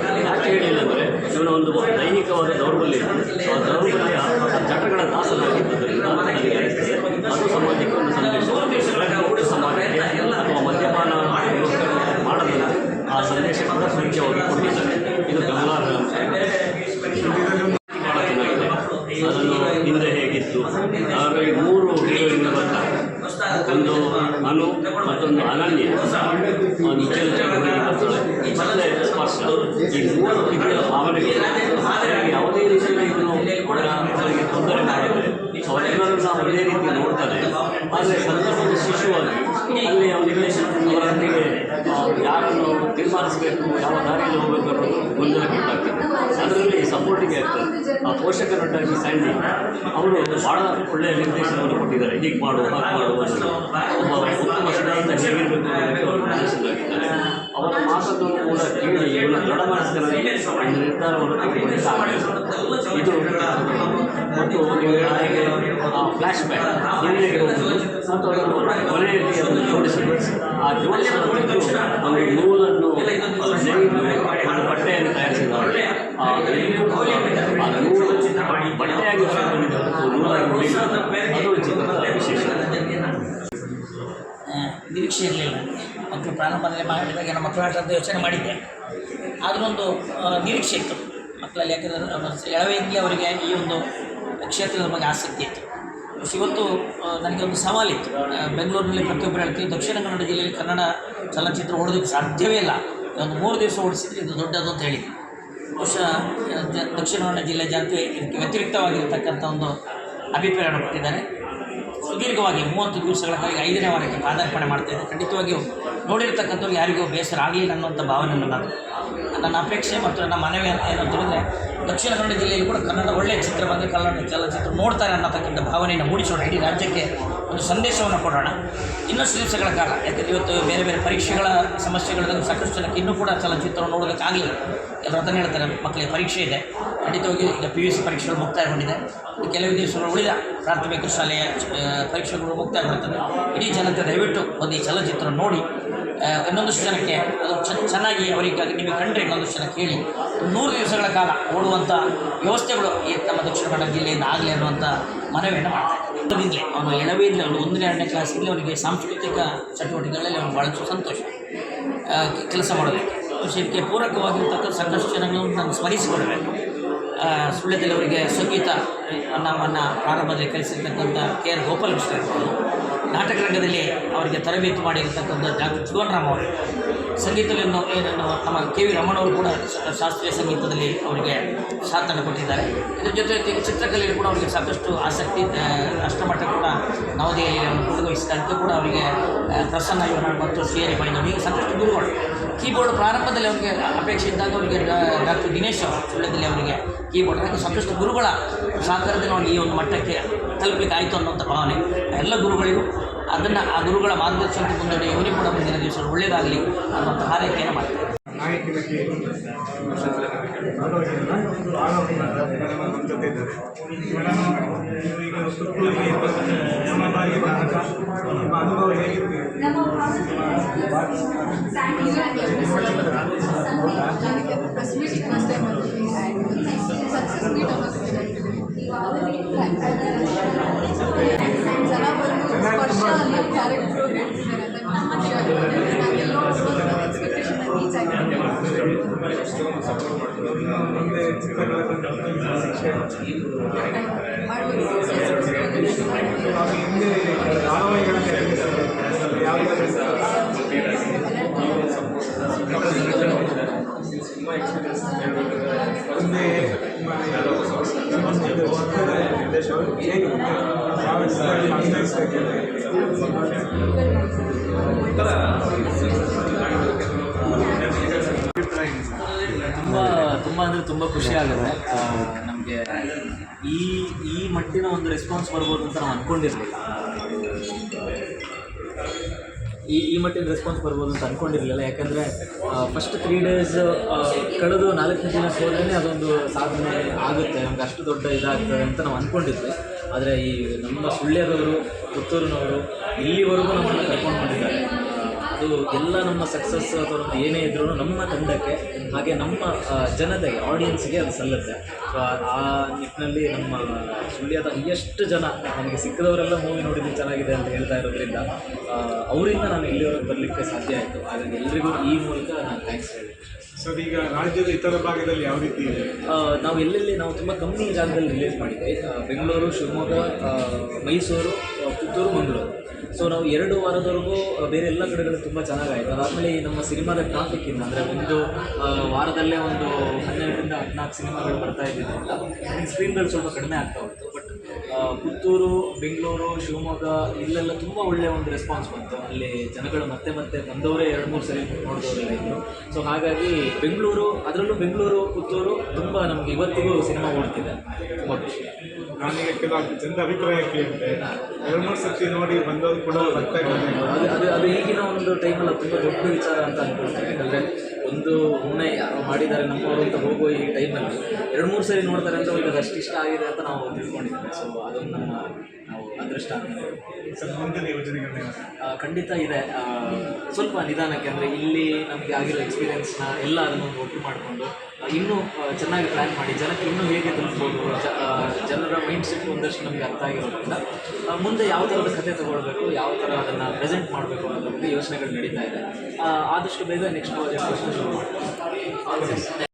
ಹಾಗೆ ಯಾಕೆ ಹೇಳಿಲ್ಲ ಅಂದರೆ ಇವನ ಒಂದು ದೈಹಿಕವಾದ ದೌರ್ಬಲ್ಯ ಸೊ ಆ ದೌರ್ಬಲ್ಯ ಜಟಗಳ ಚಟಗಳ ದಾಸನಾಗಿದ್ದರಿಂದ ನನಗೆ ಅನಿಸ್ತದೆ ಅದು ಸಮಾಜಕ್ಕೆ ಒಂದು ಸಂದೇಶ ಪ್ರತಿಯೊಬ್ಬ ಸಮಾಜಕ್ಕೆ ಅಥವಾ ಮದ್ಯಪಾನ ಮಾಡದಂತೆ ಆ ಸಂದೇಶ ಕೂಡ ಸೂಚ್ಯವಾಗಿ ಕೊಟ್ಟಿದ್ದಾರೆ ಇದು ಗಮನಾರ್ಹ ಅಂಶ ಬಹಳ ಚೆನ್ನಾಗಿದೆ ಅದನ್ನು ಹಿಂದೆ ಹೇಗಿತ್ತು ಹಾಗಾಗಿ ಮೂರು ಮತ್ತೊಂದು ಅನನ್ಯ ಆ, ನಿಚ್ಚಳ ಚಳವಳಿಗೆ ಬರ್ತಾಳೆ ಮತ್ತೆ ಸ್ಪರ್ಶ ಈ ಮೂರು ರೀತಿಯ ಭಾವನೆಗಳು ಅವರಿಗೆ ಯಾವುದೇ ರೀತಿಯ ಇದನ್ನು ಅವರ ಅವರಿಗೆ ತೊಂದರೆ ಮಾಡಿದ್ರೆ ನಾವು ಒಳ್ಳೆಯ ರೀತಿ ನೋಡ್ತಾರೆ. ಆದರೆ ಸಂದರ್ಭದ ಶಿಶುವಾಗಿ ಅಲ್ಲಿ ಅವನಿಗೆ ಅವರೊಂದಿಗೆ ಆ, ಯಾರನ್ನು ತೀರ್ಮಾನಿಸಬೇಕು ಯಾವ ದಾರಿಯಲ್ಲಿ ಹೋಗಬೇಕು ಅನ್ನೋದು ಆಗ್ತದೆ ಆ ಪೋಷಕರೊಟ್ಟಾಗಿ ನಟಾಗಿ ಸ್ಯಾಂಡಿ ಅವರು ಭಾಳ ಒಳ್ಳೆಯ ನಿರ್ದೇಶನವನ್ನು ಕೊಟ್ಟಿದ್ದಾರೆ. ಹೀಗೆ ಮಾಡು ಹಾಗೆ ಮಾಡು ಅನ್ನೋದು ಒಬ್ಬ ಉತ್ತಮ ಸಿದ್ಧಾಂತ ಹೇಗಿರಬೇಕು ಅನ್ನೋದಕ್ಕೆ ಅವರು ನಿರ್ದೇಶನವಾಗಿದ್ದಾರೆ ಅವರ ಮಾತನ್ನು ಕೂಡ ಕೇಳಿ ಇವರ ದೃಢ ಮನಸ್ಸಿನಲ್ಲಿ ಒಂದು ನಿರ್ಧಾರವನ್ನು ತೆಗೆದುಕೊಂಡು ಇದು ಮತ್ತು ನೀವು ಹೇಳಿದ ಫ್ಲ್ಯಾಶ್ ಬ್ಯಾಕ್ ಹಿಂದೆಗೆ ಹೋಗುವುದು. ಮತ್ತು ಅದನ್ನು ಕೊನೆಯಲ್ಲಿ ಅದನ್ನು ಜೋಡಿಸಿ. ಆ ಜೋಡಿಸಿದ ಒಂದು ನೂಲನ್ನು ನೇಯ್ದು ಒಂದು ಬಟ್ಟೆಯನ್ನು ತಯಾರಿಸಿದ್ದಾರೆ ಆ ಎಲ್ಲಿಯೂ ಕೂಡ ಆ ನೂಲು ನಿರೀಕ್ಷೆ ಇರಲಿಲ್ಲ. ಮಕ್ಕಳು ಪ್ರಾರಂಭದಲ್ಲಿ ಮಾಡಿದಾಗ ನಮ್ಮ ಮಕ್ಕಳು ಆಟ ಯೋಚನೆ ಮಾಡಿದ್ದೆ. ಆದರೂ ಒಂದು ನಿರೀಕ್ಷೆ ಇತ್ತು. ಮಕ್ಕಳಲ್ಲಿ ಯಾಕಂದರೆ ಎಳವೆಯಲ್ಲಿ ಅವರಿಗೆ ಈ ಒಂದು ಕ್ಷೇತ್ರದ ಬಗ್ಗೆ ಆಸಕ್ತಿ ಇತ್ತು. ಇವತ್ತು ನನಗೆ ಒಂದು ಸವಾಲಿತ್ತು ಬೆಂಗಳೂರಿನಲ್ಲಿ ಪ್ರತಿಯೊಬ್ಬರು ಹೇಳ್ತೀವಿ ದಕ್ಷಿಣ ಕನ್ನಡ ಜಿಲ್ಲೆಯಲ್ಲಿ ಕನ್ನಡ ಚಲನಚಿತ್ರ ಓಡೋದಕ್ಕೆ ಸಾಧ್ಯವೇ ಇಲ್ಲ. ಒಂದು ಮೂರು ದಿವಸ ಓಡಿಸಿದ್ರೆ ಇದು ದೊಡ್ಡದು ಅಂತ ಹೇಳಿದ್ವಿ ಬಹುಶಃ ದಕ್ಷಿಣ ಕನ್ನಡ ಜಿಲ್ಲೆ ಜನತೆ ಇದಕ್ಕೆ ವ್ಯತಿರಿಕ್ತವಾಗಿರತಕ್ಕಂಥ ಒಂದು ಅಭಿಪ್ರಾಯವನ್ನು ಕೊಟ್ಟಿದ್ದಾರೆ. ಸುದೀರ್ಘವಾಗಿ ಮೂವತ್ತು ದಿವಸಗಳ ಕಾಲ ಐದನೇ ವಾರಕ್ಕೆ ಪಾದಾರ್ಪಣೆ ಮಾಡ್ತಾ ಇದೆ. ಖಂಡಿತವಾಗಿಯೂ ನೋಡಿರ್ತಕ್ಕಂಥವ್ರು ಯಾರಿಗೂ ಬೇಸರ ಆಗಲಿಲ್ಲ ಅನ್ನುವಂಥ ಭಾವನೆ ನನ್ನದು ನನ್ನ ಅಪೇಕ್ಷೆ ಮತ್ತು ನನ್ನ ಮನವಿ ಅಂತ ಏನು ಅಂತ ಹೇಳಿದ್ರೆ ದಕ್ಷಿಣ ಕನ್ನಡ ಜಿಲ್ಲೆಯಲ್ಲಿ ಕೂಡ ಕನ್ನಡ ಒಳ್ಳೆಯ ಚಿತ್ರ ಬಂದರೆ ಕನ್ನಡ ಚಲನಚಿತ್ರ ನೋಡ್ತಾರೆ ಅನ್ನತಕ್ಕಂಥ ಭಾವನೆಯನ್ನು ಮೂಡಿಸೋಣ ಇಡೀ ರಾಜ್ಯಕ್ಕೆ ಒಂದು ಸಂದೇಶವನ್ನು ಕೊಡೋಣ. ಇನ್ನಷ್ಟು ದಿವಸಗಳ ಕಾಲ, ಯಾಕಂದರೆ ಇವತ್ತು ಬೇರೆ ಬೇರೆ ಪರೀಕ್ಷೆಗಳ ಸಮಸ್ಯೆಗಳಿಂದ ಸಾಕಷ್ಟು ಜನಕ್ಕೆ ಇನ್ನೂ ಕೂಡ ಚಲನಚಿತ್ರವನ್ನು ನೋಡೋದಕ್ಕಾಗಲಿಲ್ಲ ಎಲ್ಲರೂ ಅದನ್ನು ಹೇಳ್ತಾರೆ, ಮಕ್ಕಳಿಗೆ ಪರೀಕ್ಷೆ ಇದೆ. ಖಂಡಿತವಾಗಿ ಈಗ ಪಿ ಯು ಸಿ ಪರೀಕ್ಷೆಗಳು ಮುಕ್ತಾಯಗೊಂಡಿದೆ ಕೆಲವು ದಿವಸಗಳು ಉಳಿದ ಪ್ರಾಥಮಿಕ ಶಾಲೆಯ ಪರೀಕ್ಷೆಗಳು ಮುಕ್ತಾಯಗೊಳ್ಳುತ್ತವೆ ಇಡೀ ಜನತೆ ದಯವಿಟ್ಟು ಒಂದು ಈ ಚಲನಚಿತ್ರ ನೋಡಿ. ಇನ್ನೊಂದಷ್ಟು ಜನಕ್ಕೆ ಅದು ಚೆನ್ನ- ಚೆನ್ನಾಗಿ ಅವರಿಗಾಗಿ ನಿಮಗೆ ಕಂಡ್ರೆ ಇನ್ನೊಂದಷ್ಟು ಜನ ಕೇಳಿ. ನೂರು ದಿವಸಗಳ ಕಾಲ ಓಡುವಂಥ ವ್ಯವಸ್ಥೆಗಳು ಈ ನಮ್ಮ ದಕ್ಷಿಣ ಕನ್ನಡ ಜಿಲ್ಲೆಯಿಂದ ಆಗಲಿ ಅನ್ನುವಂಥ ಮನವಿಯನ್ನು ಮಾಡ್ತಾ ಇದ್ದೀನಿ ಅವನು ಎಳವೆಯಲ್ಲಿ ಅವನು ಒಂದನೇ, ಎರಡನೇ ಕ್ಲಾಸಲ್ಲಿ ಅವನಿಗೆ ಸಾಂಸ್ಕೃತಿಕ ಚಟುವಟಿಕೆಗಳಲ್ಲಿ ಅವನು ಭಾಳ ಸಂತೋಷ ಕೆಲಸ ಮಾಡಬೇಕು. ಇದಕ್ಕೆ ಪೂರಕವಾಗಿರ್ತಕ್ಕಂಥ ಸಾಕಷ್ಟು ಜನಗಳನ್ನು ನಾನು ಸ್ಮರಿಸಿಕೊಡಬೇಕು ಸುಳ್ಳ್ಯದಲ್ಲಿ ಅವರಿಗೆ ಸಂಗೀತ ನಮ್ಮನ್ನು ಪ್ರಾರಂಭದಲ್ಲಿ ಕಲಿಸಿರ್ತಕ್ಕಂಥ ಕೆ ಆರ್ ಗೋಪಾಲಕೃಷ್ಣ ನಾಟಕ ರಂಗದಲ್ಲಿ ಅವರಿಗೆ ತರಬೇತಿ ಮಾಡಿರ್ತಕ್ಕಂಥ ಡಾಕ್ಟರ್ ಜೀವನರಾಮ್ ಅವರು ಸಂಗೀತದಲ್ಲಿ ನಮ್ಮ ಕೆ ವಿ ರಮಣವರು ಕೂಡ ಶಾಸ್ತ್ರೀಯ ಸಂಗೀತದಲ್ಲಿ ಅವರಿಗೆ ಸಾಥನ್ನು ಕೊಟ್ಟಿದ್ದಾರೆ. ಇದ್ರ ಜೊತೆ ಜೊತೆಗೆ ಚಿತ್ರಕಲೆಯಲ್ಲಿ ಕೂಡ ಅವರಿಗೆ ಸಾಕಷ್ಟು ಆಸಕ್ತಿ ರಾಷ್ಟ್ರಮಟ್ಟ ಕೂಡ ನವದೆಹಲಿಯಲ್ಲಿ ಅವರು ಭಾಗವಹಿಸಿದ ಅದಕ್ಕೆ ಕೂಡ ಅವರಿಗೆ ಪ್ರಸನ್ನ ಇವನಾಳ್ ಮತ್ತು ಶ್ರೀಹರಿ ಬೈಂದವ್ ಹೀಗೆ ಸಾಕಷ್ಟು ಗುರುಗಳು. ಕೀಬೋರ್ಡ್ ಪ್ರಾರಂಭದಲ್ಲಿ ಅವರಿಗೆ ಅಪೇಕ್ಷೆ ಇದ್ದಾಗ ಅವರಿಗೆ ಡಾಕ್ಟರ್ ದಿನೇಶ್ ಅವರು ಸುಳ್ಯದಲ್ಲಿ ಅವರಿಗೆ ಕೀಬೋರ್ಡ್. ಹಾಗೆ ಸಾಕಷ್ಟು ಗುರುಗಳ ಸಾಕಾರದಲ್ಲಿ ಅವರಿಗೆ ಈ ಒಂದು ಮಟ್ಟಕ್ಕೆ ತಲುಪಲಿಕ್ಕೆ ಆಯಿತು ಅನ್ನೋಂಥ ಭಾವನೆ. ಎಲ್ಲ ಗುರುಗಳಿಗೂ ಅದನ್ನು ಆ ಗುರುಗಳ ಮಾರ್ಗದರ್ಶನಕ್ಕೆ ಮುಂದಡಿ ಇವರಿಗೆ ಕೂಡ ಮುಂದಿನ ದಿವಸ ಒಳ್ಳೆಯದಾಗಲಿ ಅನ್ನುವಂಥ ಹಾರೈಕೆಯನ್ನು ಮಾಡ್ತಾರೆ ನಾಯಕನಿಗೆ ನಮ್ಮ ಜೊತೆ ಇದ್ದಾರೆ ಮೇಡಮ್ ನೀವು ಈಗ ಪುತ್ತೂರಿಗೆ ನಮ್ಮ ಬಾರಿಗೆ ಬಂದಾಗ ನಿಮ್ಮ ಅನುಭವ ಹೇಗಿತ್ತು press meeting first time success meet ಜನ ಬಂದು ಸ್ಪರ್ಶ ಅನ್ನೋ ಕ್ಯಾರೆಕ್ಟ್ರು ಹೇಳ್ತಿದ್ದಾರೆ ಅಂತ ತುಂಬ ಖುಷಿ ಆಗುತ್ತೆ ನಾವೆಲ್ಲೋ ಎಕ್ಸ್ಪೆಕ್ಟೇಷನ್ ರೀಚ್ ಆಗಿದೆ ಮುಂದೆ ಚಿತ್ರಕಲೆ ಶಿಕ್ಷೆ ಮಾಡ್ಬೋದು ನಾವು ಹಿಂದೆ ಧಾರಾವಾಹಿಗಳನ್ನು ನಿರ್ಮಿಸಿದ್ದೇವೆ ಯಾವುದಾದ್ರೂ ಮುಂದೆ ನಿಮ್ಮ ಇದು ಚಿತ್ರದ ನಿರ್ದೇಶಕರು ಹೇಗೆ ಮುಂದೆ ಯಾವ ಚಿತ್ರದಲ್ಲಿ ಅಭಿನಯಿಸಬೇಕು ತುಂಬ ತುಂಬ ಅಂದರೆ ತುಂಬ ಖುಷಿ ಆಗುತ್ತೆ. ನಮಗೆ ಈ ಈ ಮಟ್ಟಿನ ಒಂದು ರೆಸ್ಪಾನ್ಸ್ ಬರ್ಬೋದು ಅಂತ ನಾವು ಅಂದ್ಕೊಂಡಿರಲಿಲ್ಲ ಈ ಈ ಮಟ್ಟಿನ ರೆಸ್ಪಾನ್ಸ್ ಬರ್ಬೋದು ಅಂತ ಅಂದ್ಕೊಂಡಿರಲಿಲ್ಲ ಯಾಕಂದರೆ ಫಸ್ಟ್ ತ್ರೀ ಡೇಸ್ ಕಳೆದು ನಾಲ್ಕನೇ ದಿನ ಹೋದ್ರೇ ಅದೊಂದು ಸಾಧನೆ ಆಗುತ್ತೆ. ನಮ್ಗೆ ಅಷ್ಟು ದೊಡ್ಡ ಇದಾಗ್ತದೆ ಅಂತ ನಾವು ಅಂದ್ಕೊಂಡಿದ್ವಿ ಆದರೆ ಈ ನಮ್ಮ ಸುಳ್ಯದವರು, ಪುತ್ತೂರಿನವರು ಇಲ್ಲಿವರೆಗೂ ನಮ್ಮನ್ನು ಕರ್ಕೊಂಡು ಬಂದಿದ್ದಾರೆ. ಅದು ಎಲ್ಲ ನಮ್ಮ ಸಕ್ಸಸ್ ಅಥವಾ ಏನೇ ಇದ್ರೂ ನಮ್ಮ ತಂಡಕ್ಕೆ ಹಾಗೆ ನಮ್ಮ ಜನತೆಗೆ ಆಡಿಯನ್ಸ್ಗೆ ಅದು ಸಲ್ಲುತ್ತೆ. ಸೊ ಆ ನಿಟ್ಟಿನಲ್ಲಿ ನಮ್ಮ ಸುಳ್ಯದ ಎಷ್ಟು ಜನ ನನಗೆ ಸಿಕ್ಕಿದವರೆಲ್ಲ ಮೂವಿ ನೋಡಿದ್ದು ಚೆನ್ನಾಗಿದೆ ಅಂತ ಹೇಳ್ತಾ ಇರೋದ್ರಿಂದ ಅವರಿಂದ ನಾನು ಇಲ್ಲಿವರೆಗೆ ಬರಲಿಕ್ಕೆ ಸಾಧ್ಯ ಆಯಿತು. ಹಾಗಾಗಿ ಎಲ್ರಿಗೂ ಈ ಮೂಲಕ ನಾನು ಥ್ಯಾಂಕ್ಸ್ ಹೇಳಿ ಸರ್ ಈಗ ರಾಜ್ಯದ ಇತರ ಭಾಗದಲ್ಲಿ ಯಾವ ರೀತಿ ಇದೆ? ನಾವು ಎಲ್ಲೆಲ್ಲಿ ನಾವು ತುಂಬ ಕಮ್ಮಿ ಜಾಗದಲ್ಲಿ ರಿಲೀಸ್ ಮಾಡಿದ್ವಿ. ಬೆಂಗಳೂರು ಶಿವಮೊಗ್ಗ ಮೈಸೂರು ಪುತ್ತೂರು ಮಂಗಳೂರು. ಸೊ ನಾವು ಎರಡು ವಾರದವರೆಗೂ ಬೇರೆ ಎಲ್ಲ ಕಡೆಗಳು ತುಂಬ ಚೆನ್ನಾಗಾಯಿತು. ಅದಾದಮೇಲೆ ನಮ್ಮ ಸಿನಿಮಾದ ಟ್ರಾಫಿಕ್ ಇಂದ, ಅಂದರೆ ಒಂದು ವಾರದಲ್ಲೇ ಒಂದು ಹನ್ನೆರಡರಿಂದ ಹದಿನಾಲ್ಕು ಸಿನಿಮಾಗಳು ಬರ್ತಾ ಇದ್ದಿದ್ದರಿಂದ ಸ್ಕ್ರೀನ್ಗಳು ಸ್ವಲ್ಪ ಕಡಿಮೆ ಆಗ್ತಾ ಹೋಯಿತು. ಪುತ್ತೂರು ಬೆಂಗಳೂರು ಶಿವಮೊಗ್ಗ ಇಲ್ಲೆಲ್ಲ ತುಂಬ ಒಳ್ಳೆಯ ಒಂದು ರೆಸ್ಪಾನ್ಸ್ ಬಂತು. ಅಲ್ಲಿ ಜನಗಳು ಮತ್ತೆ ಮತ್ತೆ ಬಂದವರೇ ಎರಡು ಮೂರು ಸರಿ ನೋಡಿದವರೆಲ್ಲ ಇದ್ದರು ಸೊ ಹಾಗಾಗಿ ಬೆಂಗಳೂರು ಅದರಲ್ಲೂ ಬೆಂಗಳೂರು ಪುತ್ತೂರು ತುಂಬ ನಮಗೆ ಇವತ್ತಿಗೂ ಸಿನಿಮಾ ಓಡ್ತಿದೆ. ತುಂಬ ಖುಷಿ. ನಾನೀಗ ಕೆಲವು ಜನರ ಅಭಿಪ್ರಾಯ ಕೇಳಿದೆ ಎರಡು ಮೂರು ಸರ್ತಿ ನೋಡಿ ಬಂದವರು ಕೂಡ ಅದು ಅದು ಅದು ಈಗಿನ ಒಂದು ಟೈಮಲ್ಲಿ ತುಂಬ ದೊಡ್ಡ ವಿಚಾರ ಅಂತ ಅನ್ಕೊಳ್ತೀನಿ. ಯಾಕಂದರೆ ಒಂದು ಹೂಣೆ ಯಾರೋ ಮಾಡಿದ್ದಾರೆ ನಮ್ಮವರು ಅಂತ ಹೋಗೋ ಈ ಟೈಮಲ್ಲಿ ಎರಡು ಮೂರು ಸರಿ ನೋಡ್ತಾರೆ ಅಂತ ಅವ್ರಿಗೆ ಅದಷ್ಟು ಇಷ್ಟ ಆಗಿದೆ ಅಂತ ನಾವು ತಿಳ್ಕೊಂಡಿದ್ದೀವಿ. ಸೊ ಅದೊಂದು ನಮ್ಮ ನಾವು ಅದೃಷ್ಟ ಖಂಡಿತ ಇದೆ. ಸ್ವಲ್ಪ ನಿಧಾನಕ್ಕೆ ಅಂದರೆ ಇಲ್ಲಿ ನಮಗೆ ಆಗಿರೋ ಎಕ್ಸ್ಪೀರಿಯೆನ್ಸ್ನ ಎಲ್ಲ ಅದನ್ನು ಒಟ್ಟು ಮಾಡಿಕೊಂಡು ಇನ್ನೂ ಚೆನ್ನಾಗಿ ಪ್ಲ್ಯಾನ್ ಮಾಡಿ. ಜನಕ್ಕೆ ಇನ್ನೂ ಹೇಗೆ ತಲುಪ್ಬೋದು ಜನರ ಮೈಂಡ್ ಸೆಟ್ ಒಂದಷ್ಟು ನಮಗೆ ಅರ್ಥ ಆಗಿರೋದ್ರಿಂದ ಮುಂದೆ ಯಾವ ಥರದ ಕಥೆ ತಗೊಳ್ಬೇಕು, ಯಾವ ಥರ ಅದನ್ನು ಪ್ರೆಸೆಂಟ್ ಮಾಡಬೇಕು ಅನ್ನೋದ್ರ ಬಗ್ಗೆ ಯೋಚನೆಗಳು ನಡೀತಾ ಇದೆ. ಆದಷ್ಟು ಬೇಗ ನೆಕ್ಸ್ಟ್ ಪ್ರಾಜೆಕ್ಟ್ ಶುರು ಮಾಡ್ತೀವಿ.